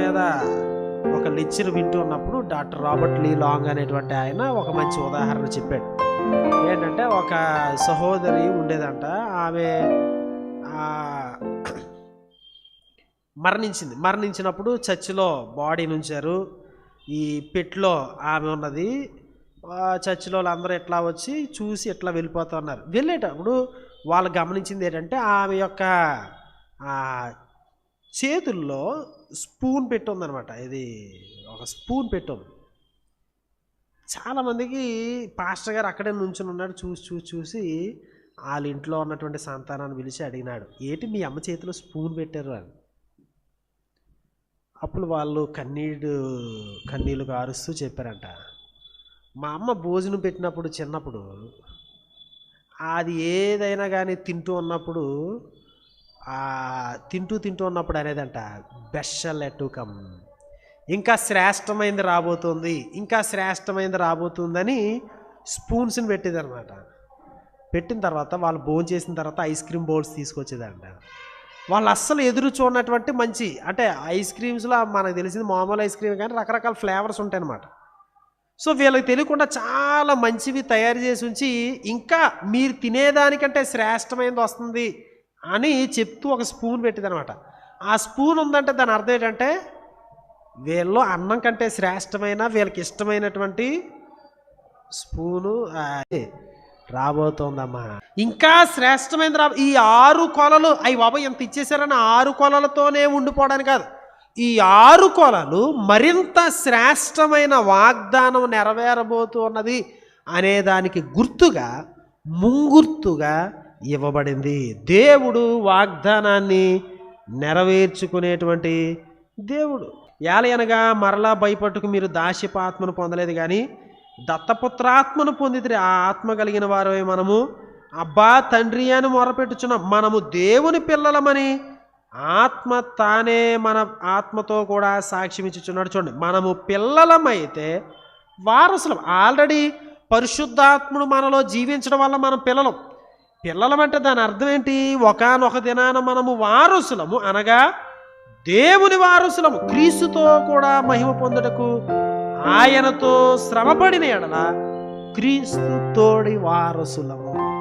మీద ఒక లెక్చర్ వింటూ ఉన్నప్పుడు డాక్టర్ రాబర్ట్ లీ లాంగ్ అనేటువంటి ఆయన ఒక మంచి ఉదాహరణ చెప్పాడు. ఏంటంటే ఒక సహోదరి ఉండేదంట. ఆమె మరణించింది. మరణించినప్పుడు చర్చిలో బాడీ నుంచారు ఈ పెట్లో ఆమె ఉన్నది. ఆ చర్చిలో వాళ్ళందరూ ఎట్లా వచ్చి చూసి ఎట్లా వెళ్ళిపోతున్నారు వెళ్ళేటప్పుడు వాళ్ళు గమనించింది ఏంటంటే ఆమె యొక్క చేతుల్లో స్పూన్ పెట్టుందనమాట ఇది ఒక స్పూన్ పెట్టుంది చాలామందికి పాస్టర్ గారు అక్కడే నుంచుని ఉన్నాడు చూసి చూసి చూసి వాళ్ళ ఇంట్లో ఉన్నటువంటి సంతానాన్ని పిలిచి అడిగినాడు. ఏంటి మీ అమ్మ చేతిలో స్పూన్ పెట్టారు? అని. అప్పుడు వాళ్ళు కన్నీడు కన్నీళ్ళు కారుస్తూ చెప్పారంట. మా అమ్మ భోజనం పెట్టినప్పుడు చిన్నప్పుడు అది ఏదైనా కానీ తింటూ ఉన్నప్పుడు తింటూ తింటూ ఉన్నప్పుడు అనేదంట బెషల్ ఎటు కమ్ ఇంకా శ్రేష్టమైంది రాబోతుంది ఇంకా శ్రేష్టమైంది రాబోతుందని స్పూన్స్ని పెట్టేదన్నమాట. పెట్టిన తర్వాత వాళ్ళు భోజనం చేసిన తర్వాత ఐస్ క్రీమ్ బౌల్స్ తీసుకొచ్చేదంట. వాళ్ళు అస్సలు ఎదురు చూడనటువంటి మంచి అంటే ఐస్ క్రీమ్స్లో మనకు తెలిసింది మామూలు ఐస్ క్రీమ్ కానీ రకరకాల ఫ్లేవర్స్ ఉంటాయన్నమాట. సో వీళ్ళకి తెలియకుండా చాలా మంచివి తయారు చేసి ఉంచి ఇంకా మీరు తినేదానికంటే శ్రేష్టమైనది వస్తుంది అని చెప్తూ ఒక స్పూన్ పెట్టిందనమాట. ఆ స్పూన్ ఉందంటే దాని అర్థం ఏంటంటే వీళ్ళు అన్నం కంటే శ్రేష్టమైన వీళ్ళకి ఇష్టమైనటువంటి స్పూను రాబోతోందమ్మా. ఇంకా శ్రేష్టమైనది రా ఈ ఆరు కొలలు అవి బాబా ఎంత ఇచ్చేసారని ఆరు కొలలతోనే ఉండిపోవడానికి కాదు. ఈ ఆరు కొలలు మరింత శ్రేష్టమైన వాగ్దానం నెరవేరబోతున్నది అనే దానికి గుర్తుగా ముంగుర్తుగా ఇవ్వబడింది. దేవుడు వాగ్దానాన్ని నెరవేర్చుకునేటువంటి దేవుడు. ఏలయనగా మరలా భయపట్టుకు మీరు దాస్యపాత్మను పొందలేదు కానీ దత్తపుత్రాత్మను పొందితే ఆ ఆత్మ కలిగిన వారమే మనము అబ్బా తండ్రి అని మొరపెట్టుచున్నాం. మనము దేవుని పిల్లలమని ఆత్మ తానే మన ఆత్మతో కూడా సాక్ష్యం ఇచ్చుచున్నాడు చూడండి. మనము పిల్లలమైతే వారసులం. ఆల్రెడీ పరిశుద్ధాత్ముడు మనలో జీవించడం వల్ల మనం పిల్లలం. పిల్లలం అంటే దాని అర్థం ఏంటి? ఒకనొక దినాన మనము వారసులము అనగా దేవుని వారసులము. క్రీస్తుతో కూడా మహిమ పొందుటకు ఆయనతో శ్రమపడిన ఎడల క్రీస్తు తోడి వారసులము.